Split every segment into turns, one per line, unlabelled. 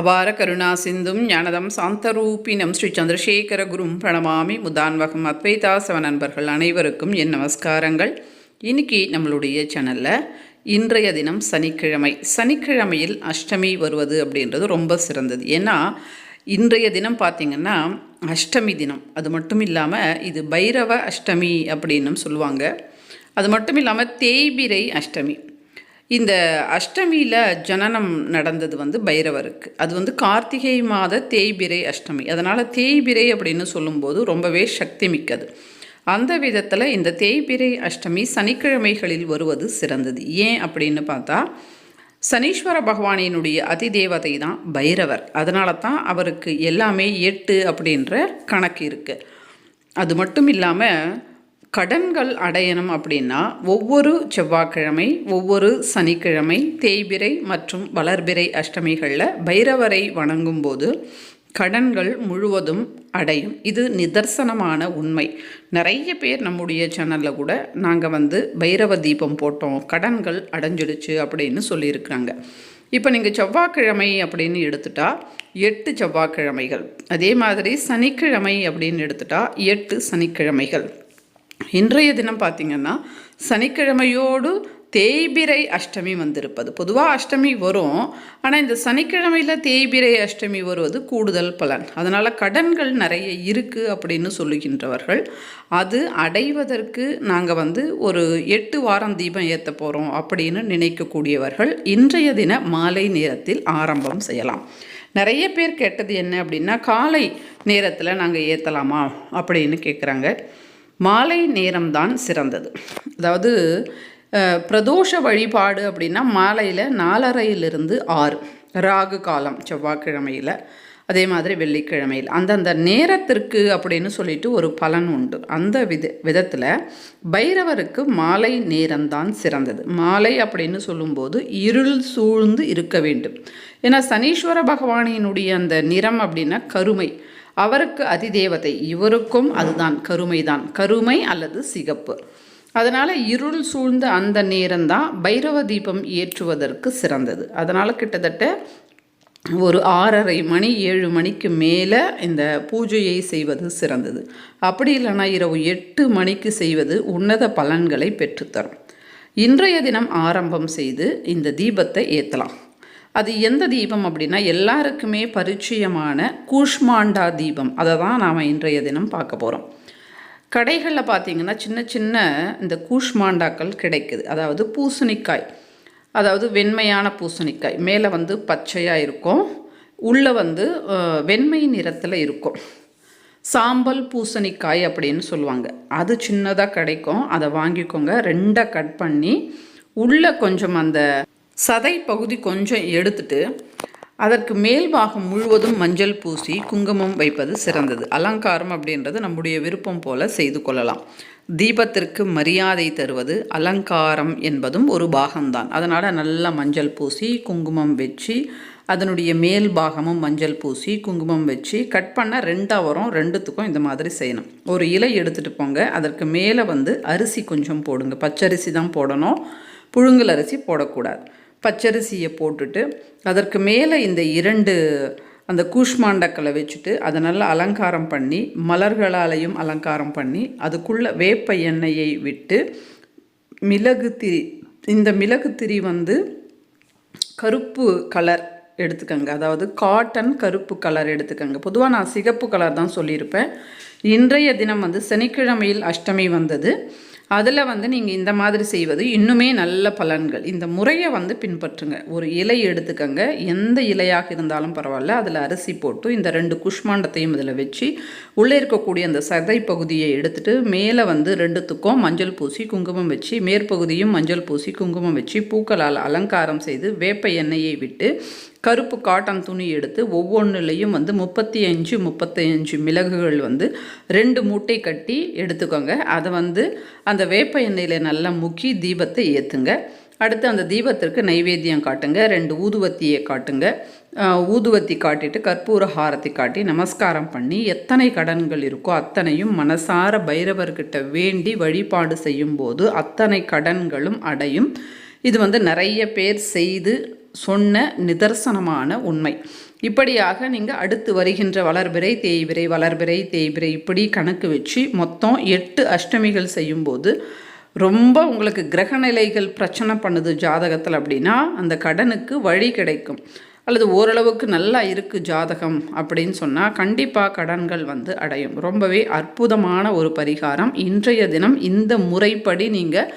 அபார கருணா சிந்தும் ஞானதம் சாந்தரூபினம் ஸ்ரீ சந்திரசேகர குரும் பிரணமாமி முதான்வகம் அத்வைதாசவ நண்பர்கள் அனைவருக்கும் என் நமஸ்காரங்கள். இன்னைக்கு நம்மளுடைய சேனலில் இன்றைய தினம் சனிக்கிழமை. சனிக்கிழமையில் அஷ்டமி வருவது அப்படின்றது ரொம்ப சிறந்தது. ஏன்னா இன்றைய தினம் பார்த்திங்கன்னா அஷ்டமி தினம். அது மட்டும் இல்லாமல் இது பைரவ அஷ்டமி அப்படின்னும் சொல்லுவாங்க. அது மட்டும் இல்லாமல் தேய்பிரை அஷ்டமி. இந்த அஷ்டமியில் ஜனனம் நடந்தது வந்து பைரவருக்கு. அது வந்து கார்த்திகை மாத தேய்பிரை அஷ்டமி. அதனால் தேய்பிரை அப்படின்னு சொல்லும்போது ரொம்பவே சக்தி மிக்கது. அந்த விதத்தில் இந்த தேய்பிரை அஷ்டமி சனிக்கிழமைகளில் வருவது சிறந்தது. ஏன் அப்படின்னு பார்த்தா சனீஸ்வர பகவானினுடைய அதி தேவதை தான் பைரவர். அதனால தான் அவருக்கு எல்லாமே எட்டு அப்படின்ற கணக்கு இருக்குது அது மட்டும் இல்லாமல் கடன்கள் அடையணும் அப்படின்னா ஒவ்வொரு செவ்வாய்க்கிழமை ஒவ்வொரு சனிக்கிழமை தேய்பிரை மற்றும் வளர்பிறை அஷ்டமிகளில் பைரவரை வணங்கும்போது கடன்கள் முழுவதும் அடையும். இது நிதர்சனமான உண்மை. நிறைய பேர் நம்முடைய சேனலில் கூட நாங்கள் வந்து பைரவ தீபம் போட்டோம் கடன்கள் அடைஞ்சிடுச்சு அப்படின்னு சொல்லியிருக்கிறாங்க. இப்போ நீங்கள் செவ்வாய்க்கிழமை அப்படின்னு எடுத்துட்டா எட்டு செவ்வாய்க்கிழமைகள். அதே மாதிரி சனிக்கிழமை அப்படின்னு எடுத்துட்டா எட்டு சனிக்கிழமைகள். இன்றைய தினம் பார்த்திங்கன்னா சனிக்கிழமையோடு தேய்பிரை அஷ்டமி வந்திருப்பது. பொதுவாக அஷ்டமி வரும் ஆனால் இந்த சனிக்கிழமையில் தேய்பிரை அஷ்டமி வருவது கூடுதல் பலன். அதனால் கடன்கள் நிறைய இருக்குது அப்படின்னு சொல்லுகின்றவர்கள் அது அடைவதற்கு நாங்கள் வந்து ஒரு எட்டு வாரம் தீபம் ஏற்ற போகிறோம் அப்படின்னு நினைக்கக்கூடியவர்கள் இன்றைய தின மாலை நேரத்தில் ஆரம்பம் செய்யலாம். நிறைய பேர் கேட்டது என்ன அப்படின்னா காலை நேரத்தில் நாங்கள் ஏற்றலாமா அப்படின்னு கேட்குறாங்க மாலை நேரம்தான் சிறந்தது. அதாவது பிரதோஷ வழிபாடு அப்படின்னா மாலையில் நாலரையிலிருந்து ஆறு ராகு காலம் செவ்வாய்க்கிழமையில். அதே மாதிரி வெள்ளிக்கிழமையில். அந்தந்த நேரத்திற்கு அப்படின்னு சொல்லிட்டு ஒரு பலன் உண்டு. அந்த வித விதத்தில் பைரவருக்கு மாலை நேரம்தான் சிறந்தது. மாலை அப்படின்னு சொல்லும்போது இருள் சூழ்ந்து இருக்க வேண்டும். ஏன்னா சனீஸ்வர பகவானினுடைய அந்த நிறம் அப்படின்னா கருமை. அவருக்கு அதிதேவதை. இவருக்கும் அதுதான் கருமை தான் கருமை அல்லது சிகப்பு. அதனால் இருள் சூழ்ந்த அந்த நேரம்தான் பைரவ தீபம் ஏற்றுவதற்கு சிறந்தது. அதனால் கிட்டத்தட்ட ஒரு ஆறரை மணி ஏழு மணிக்கு மேலே இந்த பூஜையை செய்வது சிறந்தது. அப்படி இல்லைன்னா இரவு எட்டு மணிக்கு செய்வது உன்னத பலன்களை பெற்றுத்தரும். இன்றைய தினம் ஆரம்பம் செய்து இந்த தீபத்தை ஏற்றலாம் அது எந்த தீபம் அப்படின்னா எல்லாருக்குமே பரிச்சயமான கூஷ்மாண்டா தீபம். அதை தான் நாம் இன்றைய தினம் பார்க்க போகிறோம் கடைகளில் பார்த்தீங்கன்னா சின்ன சின்ன இந்த கூஷ்மாண்டாக்கள் கிடைக்குது. அதாவது பூசணிக்காய். அதாவது வெண்மையான பூசணிக்காய். மேலே வந்து பச்சையாக இருக்கும். உள்ளே வந்து வெண்மை நிறத்தில் இருக்கும். சாம்பல் பூசணிக்காய் அப்படின்னு சொல்லுவாங்க. அது சின்னதாக கிடைக்கும். அதை வாங்கிக்கோங்க. ரெண்டாக கட் பண்ணி உள்ளே கொஞ்சம் அந்த சதை பகுதி கொஞ்சம் எடுத்துட்டு அதற்கு மேல் பாகம் முழுவதும் மஞ்சள் பூசி குங்குமம் வைப்பது சிறந்தது. அலங்காரம் அப்படின்றது நம்முடைய விருப்பம் போல செய்து கொள்ளலாம். தீபத்திற்கு மரியாதை தருவது அலங்காரம் என்பதும் ஒரு பாகம்தான். அதனால் நல்லா மஞ்சள் பூசி குங்குமம் வச்சு அதனுடைய மேல் பாகமும் மஞ்சள் பூசி குங்குமம் வச்சு கட் பண்ண ரெண்டாக வரும் ரெண்டுத்துக்கும் இந்த மாதிரி செய்யணும். ஒரு இலை எடுத்துகிட்டு போங்க. அதற்கு மேலே வந்து அரிசி கொஞ்சம் போடுங்க. பச்சரிசி தான் போடணும். புழுங்கல் அரிசி போடக்கூடாது. பச்சரிசியை போட்டுட்டு அதற்கு மேலே இந்த இரண்டு அந்த கூஷ்மாண்டக்களை வச்சுட்டு அதை நல்லா அலங்காரம் பண்ணி மலர்களாலையும் அலங்காரம் பண்ணி அதுக்குள்ளே வேப்ப எண்ணெயை விட்டு மிளகு திரி இந்த மிளகு திரி வந்து கருப்பு கலர் எடுத்துக்கங்க. அதாவது காட்டன் கருப்பு கலர் எடுத்துக்கங்க. பொதுவாக நான் சிகப்பு கலர் தான் சொல்லியிருப்பேன். இன்றைய தினம் வந்து சனிக்கிழமையில் அஷ்டமி வந்தது. அதில் வந்து நீங்கள் இந்த மாதிரி செய்வது இன்னுமே நல்ல பலன்கள். இந்த முறையை வந்து பின்பற்றுங்க. ஒரு இலை எடுத்துக்கங்க. எந்த இலையாக இருந்தாலும் பரவாயில்ல. அதில் அரிசி போட்டு இந்த ரெண்டு குஷ்மாண்டத்தையும் இதில் வச்சு உள்ளே இருக்கக்கூடிய அந்த சதை பகுதியை எடுத்துகிட்டு மேலே வந்து ரெண்டுத்துக்கும் மஞ்சள் பூசி குங்குமம் வச்சு மேற்பகுதியும் மஞ்சள் பூசி குங்குமம் வச்சு பூக்களால் அலங்காரம் செய்து வேப்ப எண்ணெயை விட்டு கருப்பு காட்டன் துணி எடுத்து ஒவ்வொன்றுலேயும் வந்து முப்பத்தி அஞ்சு முப்பத்தி அஞ்சு மிளகுகள் வந்து ரெண்டு மூட்டை கட்டி எடுத்துக்கோங்க. அதை வந்து அந்த வேப்ப எண்ணெயில் நல்லா முக்கி தீபத்தை ஏற்றுங்க அடுத்து அந்த தீபத்திற்கு நைவேத்தியம் காட்டுங்க. ரெண்டு ஊதுவத்தியை காட்டுங்க. ஊதுவத்தி காட்டிட்டு கற்பூர ஹாரத்தை காட்டி நமஸ்காரம் பண்ணி எத்தனை கடன்கள் இருக்கோ அத்தனையும் மனசார பைரவர்கிட்ட வேண்டி வழிபாடு செய்யும்போது அத்தனை கடன்களும் அடையும். இது வந்து நிறைய பேர் செய்து சொன்ன நிதர்சனமான உண்மை. இப்படியாக நீங்கள் அடுத்து வருகின்ற வளர்பிறை தேய்பிறை வளர்பிறை தேய்பிறை இப்படி கணக்கு வச்சு மொத்தம் எட்டு அஷ்டமிகள் செய்யும்போது ரொம்ப உங்களுக்கு கிரகநிலைகள் பிரச்சனை பண்ணுது ஜாதகத்தில் அப்படின்னா அந்த கடனுக்கு வழி கிடைக்கும். அல்லது ஓரளவுக்கு நல்லா இருக்குது ஜாதகம் அப்படின்னு சொன்னால் கண்டிப்பாக கடன்கள் வந்து அடையும். ரொம்பவே அற்புதமான ஒரு பரிகாரம். இன்றைய தினம் இந்த முறைப்படி நீங்கள்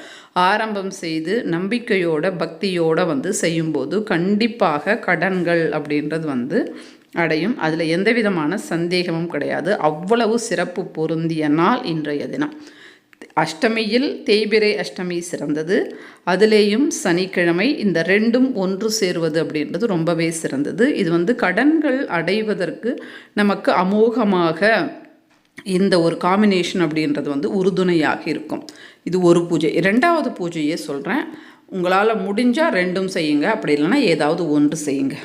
ஆரம்பம் செய்து நம்பிக்கையோட பக்தியோட வந்து செய்யும்போது கண்டிப்பாக கடன்கள் அப்படின்றது வந்து அடையும். அதில் எந்த விதமான சந்தேகமும் கிடையாது. அவ்வளவு சிறப்பு பொருந்திய நாள் இன்றைய தினம். அஷ்டமியில் தேய்பிரை அஷ்டமி சிறந்தது. அதிலேயும் சனிக்கிழமை இந்த ரெண்டும் ஒன்று சேருவது அப்படின்றது ரொம்பவே சிறந்தது. இது வந்து கடன்கள் அடைவதற்கு நமக்கு அமோகமாக இந்த ஒரு காம்பினேஷன் அப்படின்றது வந்து உறுதுணையாக இருக்கும். இது ஒரு பூஜை. இரண்டாவது பூஜையே சொல்கிறேன் உங்களால் முடிஞ்சால் ரெண்டும் செய்யுங்க. அப்படி இல்லைன்னா ஏதாவது ஒன்று செய்யுங்க.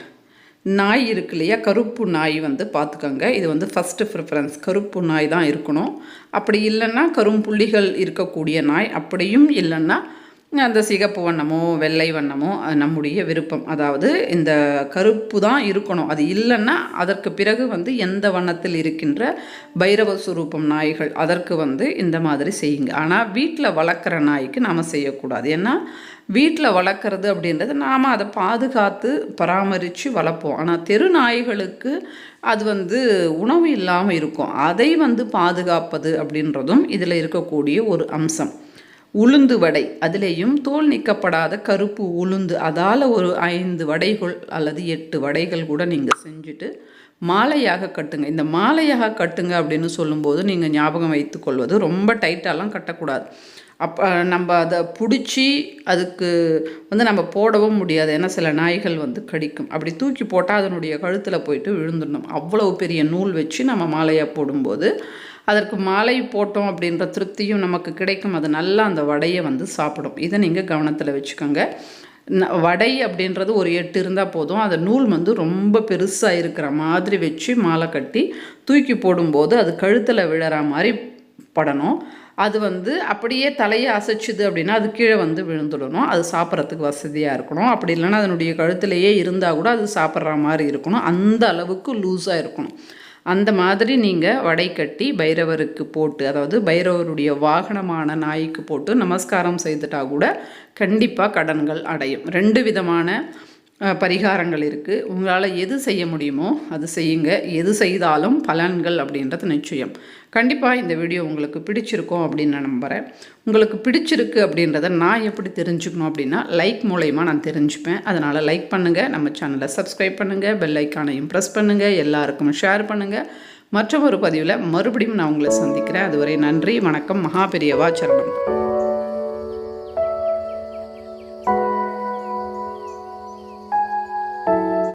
நாய் இருக்கு இல்லையா? கருப்பு நாய் வந்து பார்த்துக்கோங்க. இது வந்து ஃபஸ்ட்டு ப்ரிஃபரன்ஸ் கருப்பு நாய் தான் இருக்கணும். அப்படி இல்லைன்னா கரும்புள்ளிகள் இருக்கக்கூடிய நாய். அப்படியும் இல்லைன்னா அந்த சிகப்பு வண்ணமோ வெள்ளை வண்ணமோ அது நம்முடைய விருப்பம். அதாவது இந்த கருப்பு தான் இருக்கணும். அது இல்லைன்னா அதற்கு பிறகு வந்து எந்த வண்ணத்தில் இருக்கின்ற பைரவ சுரூபம் நாய்கள் அதற்கு வந்து இந்த மாதிரி செய்யுங்க. ஆனால் வீட்டில் வளர்க்குற நாய்க்கு நாம் செய்யக்கூடாது. ஏன்னா வீட்டில் வளர்க்குறது அப்படின்றது நாம் அதை பாதுகாத்து பராமரித்து வளர்ப்போம். ஆனால் தெரு நாய்களுக்கு அது வந்து உணவு இல்லாமல் இருக்கும். அதை வந்து பாதுகாப்பது அப்படின்றதும் இதில் இருக்கக்கூடிய ஒரு அம்சம். உளுந்து வடை. அதிலேயும் தோல் நீக்கப்படாத கருப்பு உளுந்து. அதால் ஒரு ஐந்து வடைகள் அல்லது எட்டு வடைகள் கூட நீங்கள் செஞ்சுட்டு மாலையாக கட்டுங்க. இந்த மாலையாக கட்டுங்க அப்படின்னு சொல்லும்போது நீங்கள் ஞாபகம் வைத்துக்கொள்வது ரொம்ப டைட்டாலாம் கட்டக்கூடாது. அப்போ நம்ம அதை பிடிச்சி அதுக்கு வந்து நம்ம போடவும் முடியாது. ஏன்னா சில நாய்கள் வந்து கடிக்கும். அப்படி தூக்கி போட்டால் அதனுடைய கழுத்தில் போயிட்டு விழுந்துடணும். அவ்வளவு பெரிய நூல் வச்சு நம்ம மாலையாக போடும்போது அதற்கு மாலை போட்டோம் அப்படின்ற திருப்தியும் நமக்கு கிடைக்கும். அது நல்லா அந்த வடையை வந்து சாப்பிடும். இதை நீங்கள் கவனத்தில் வச்சுக்கோங்க. வடை அப்படின்றது ஒரு எட்டு இருந்தால் போதும். அந்த நூல் வந்து ரொம்ப பெருசாக இருக்கிற மாதிரி வச்சு மாலை கட்டி தூக்கி போடும்போது அது கழுத்தில் விழற மாதிரி படணும். அது வந்து அப்படியே தலையை அசைச்சுது அப்படின்னா அது கீழே வந்து விழுந்துடணும். அது சாப்பிட்றதுக்கு வசதியாக இருக்கணும். அப்படி இல்லைன்னா அதனுடைய கழுத்துலையே இருந்தால் கூட அது சாப்பிட்ற மாதிரி இருக்கணும். அந்த அளவுக்கு லூஸாக இருக்கணும். அந்த மாதிரி நீங்கள் வடை கட்டி பைரவருக்கு போட்டு அதாவது பைரவருடைய வாகனமான நாய்க்கு போட்டு நமஸ்காரம் செய்துட்டா கூட கண்டிப்பாக கடன்கள் அடையும். ரெண்டு விதமான பரிகாரங்கள் இருக்குது உங்களால் எது செய்ய முடியுமோ அது செய்யுங்க. எது செய்தாலும் பலன்கள் அப்படின்றது நிச்சயம். கண்டிப்பாக இந்த வீடியோ உங்களுக்கு பிடிச்சிருக்கும் அப்படின்னு நான் நம்புகிறேன் உங்களுக்கு பிடிச்சிருக்கு அப்படின்றத நான் எப்படி தெரிஞ்சுக்கணும் அப்படின்னா லைக் மூலயமா நான் தெரிஞ்சுப்பேன். அதனால் லைக் பண்ணுங்கள் நம்ம சேனலை சப்ஸ்கிரைப் பண்ணுங்கள் பெல் ஐக்கானையும் ப்ரெஸ் பண்ணுங்கள் எல்லாருக்கும் ஷேர் பண்ணுங்கள் மற்ற ஒரு பதிவில் மறுபடியும் நான் உங்களை சந்திக்கிறேன். அதுவரை நன்றி. வணக்கம். மகாபெரியவா சரணம்.